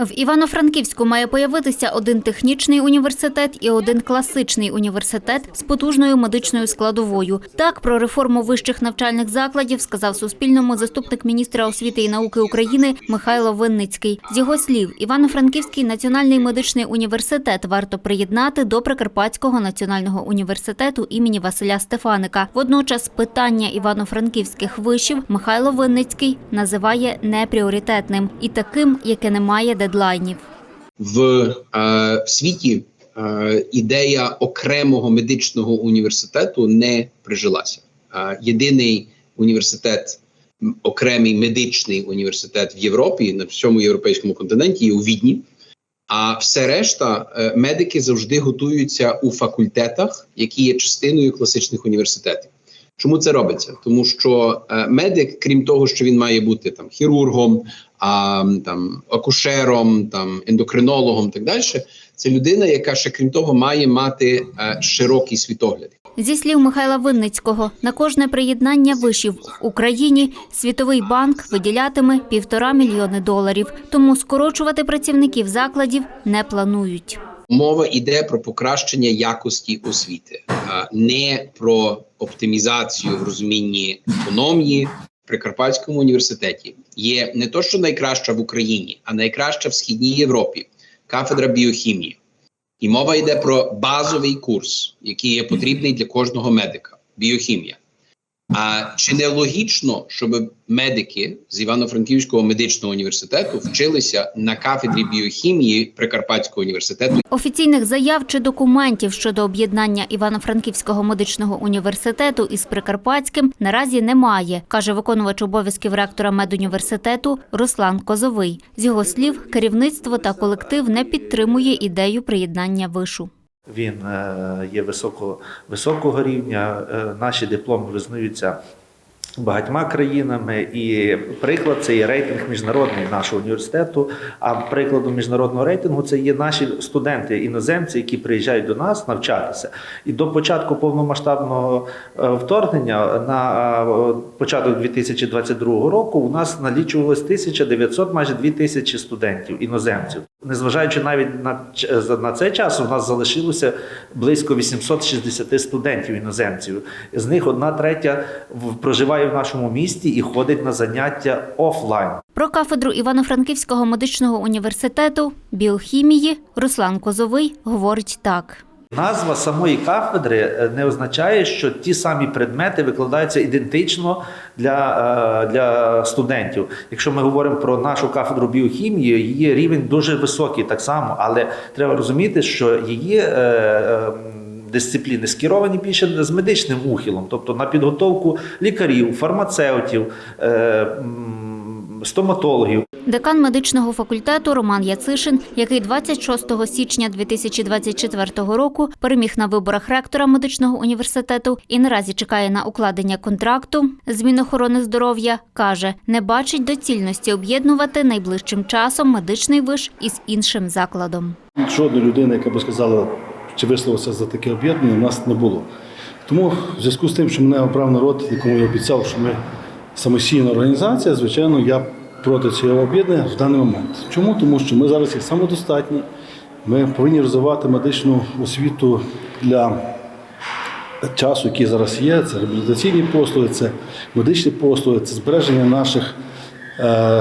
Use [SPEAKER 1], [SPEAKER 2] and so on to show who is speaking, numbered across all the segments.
[SPEAKER 1] В Івано-Франківську має появитися один технічний університет і один класичний університет з потужною медичною складовою. Так про реформу вищих навчальних закладів сказав Суспільному заступник міністра освіти і науки України Михайло Винницький. З його слів, Івано-Франківський національний медичний університет варто приєднати до Прикарпатського національного університету імені Василя Стефаника. Водночас питання івано-франківських вишів Михайло Винницький називає непріоритетним і таким, яке не має дедлайнів.
[SPEAKER 2] в е, світі е, ідея окремого медичного університету не прижилася. Е, єдиний університет, окремий медичний університет в Європі на всьому європейському континенті є у Відні. А все решта е, медики завжди готуються у факультетах, які є частиною класичних університетів. Чому це робиться? Тому що е, медик, крім того, що він має бути там хірургом, а, там акушером, там ендокринологом, так далі, це людина, яка ще крім того має мати е, широкий світогляд.
[SPEAKER 1] Зі слів Михайла Винницького, на кожне приєднання вишів в Україні Світовий банк виділятиме півтора мільйони доларів. Тому скорочувати працівників закладів не планують.
[SPEAKER 2] Мова йде про покращення якості освіти, а не про оптимізацію в розумінні економії. Прикарпатському університеті є не то, що найкраща в Україні, а найкраща в східній Європі кафедра біохімії. І мова йде про базовий курс, який є потрібний для кожного медика біохімія. А чи не логічно, щоб медики з Івано-Франківського медичного університету вчилися на кафедрі біохімії Прикарпатського університету
[SPEAKER 1] Офіційних заяв чи документів щодо об'єднання Івано-Франківського медичного університету із Прикарпатським наразі немає, каже виконувач обов'язків ректора медуніверситету Руслан Козовий. З його слів, керівництво та колектив не підтримує ідею приєднання вишу.
[SPEAKER 3] Він е, є високо, високого рівня. е, Наші дипломи визнаються багатьма країнами, і приклад це є рейтинг міжнародний нашого університету. А прикладом міжнародного рейтингу це є наші студенти, іноземці, які приїжджають до нас навчатися. І до початку повномасштабного е, вторгнення на початок 2022 року у нас налічувалось 1900, майже 2000 студентів іноземців. Незважаючи навіть на, за- на цей час, у нас залишилося близько 860 студентів іноземців. З них одна третя проживає в нашому місті і ходить на заняття офлайн.
[SPEAKER 1] Про кафедру Івано-Франківського медичного університету біохімії Руслан Козовий говорить так.
[SPEAKER 3] Назва самої кафедри е, не означає, що ті самі предмети викладаються ідентично для, е, для студентів. Якщо ми говоримо про нашу кафедру біохімії, її рівень дуже високий так само, але треба розуміти, що її. е, Дисципліни скеровані більше з медичним ухилом, тобто на підготовку лікарів, фармацевтів, стоматологів.
[SPEAKER 1] Декан медичного факультету Роман Яцишин, який 26 січня 2024 року переміг на виборах ректора медичного університету і наразі чекає на укладення контракту з Мінохорони здоров'я, каже, не бачить доцільності об'єднувати найближчим часом медичний виш із іншим закладом.
[SPEAKER 4] Жодної людини, яка би сказала чи висловилася за таке об'єднання, в нас не було. Тому в зв'язку з тим, що мене обрав народ, якому я обіцяв, що ми самостійна організація, звичайно, я проти цього об'єднання в даний момент. Чому? Тому що ми зараз є самодостатні, ми повинні розвивати медичну освіту для часу, який зараз є. Це реабілітаційні послуги, це медичні послуги, це збереження наших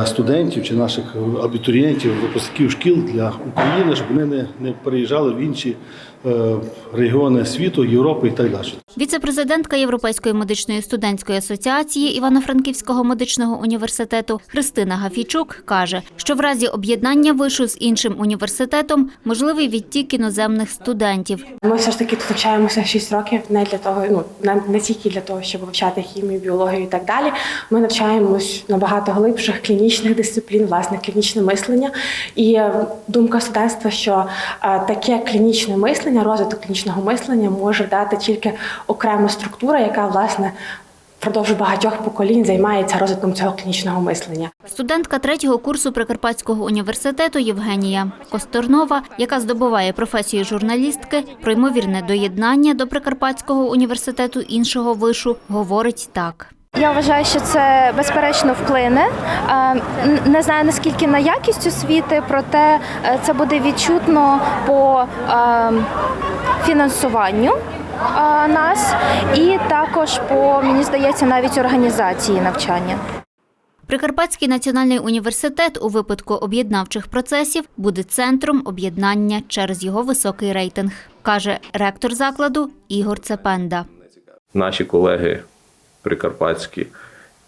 [SPEAKER 4] студентів чи наших абітурієнтів, випускників шкіл для України, щоб вони не, не переїжджали в інші е, регіони світу, Європи і так далі.
[SPEAKER 1] Віце-президентка Європейської медичної студентської асоціації Івано-Франківського медичного університету Христина Гафійчук каже, що в разі об'єднання вишу з іншим університетом можливий відтік іноземних студентів.
[SPEAKER 5] Ми все ж таки тут навчаємося 6 років не для того, ну не, не тільки для того, щоб вивчати хімію, біологію і так далі. Ми навчаємось набагато глибших клінічних дисциплін, власне, клінічне мислення. І е, думка студентства, що е, таке клінічне мислення, розвиток клінічного мислення може дати тільки окрема структура, яка власне впродовж багатьох поколінь займається розвитком цього клінічного мислення.
[SPEAKER 1] Студентка третього курсу Прикарпатського університету Євгенія Косторнова, яка здобуває професію журналістки, про ймовірне доєднання до Прикарпатського університету іншого вишу, говорить так.
[SPEAKER 6] Я вважаю, що це безперечно вплине. Е, Не знаю наскільки на якість освіти, проте е, це буде відчутно по е, фінансуванню е, нас і також по мені здається навіть організації навчання.
[SPEAKER 1] Прикарпатський національний університет у випадку об'єднавчих процесів буде центром об'єднання через його високий рейтинг, каже ректор закладу Ігор Цепенда.
[SPEAKER 7] наші колеги прикарпатські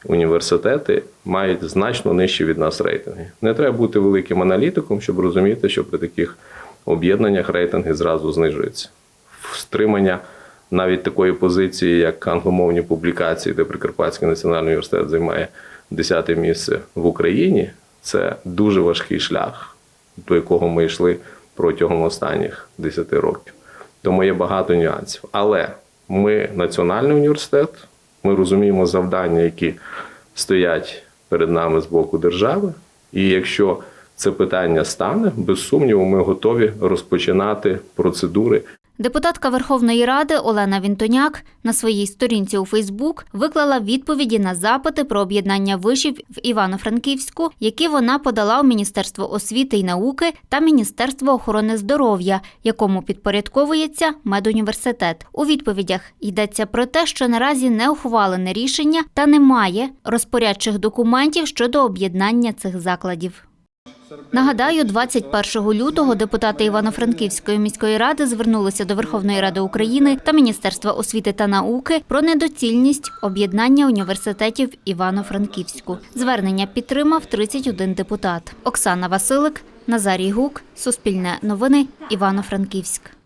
[SPEAKER 7] університети мають значно нижчі від нас рейтинги. Не треба бути великим аналітиком, щоб розуміти, що при таких об'єднаннях рейтинги зразу знижуються. Стримання навіть такої позиції, як англомовні публікації, де Прикарпатський національний університет займає 10 місце в Україні, це дуже важкий шлях, до якого ми йшли протягом останніх 10 років. Тому є багато нюансів. Але ми національний університет, ми розуміємо завдання, які стоять перед нами з боку держави. І якщо це питання стане, без сумніву, ми готові розпочинати процедури
[SPEAKER 1] Депутатка Верховної Ради Олена Вінтоняк на своїй сторінці у Фейсбук виклала відповіді на запити про об'єднання вишів в Івано-Франківську, які вона подала у Міністерство освіти й науки та Міністерство охорони здоров'я, якому підпорядковується медуніверситет. У відповідях йдеться про те, що наразі не ухвалене рішення та немає розпорядчих документів щодо об'єднання цих закладів. Нагадаю, 21 лютого депутати Івано-Франківської міської ради звернулися до Верховної Ради України та Міністерства освіти та науки про недоцільність об'єднання університетів Івано-Франківську. Звернення підтримав 31 депутат. Оксана Василик, Назарій Гук, Суспільне новини, Івано-Франківськ.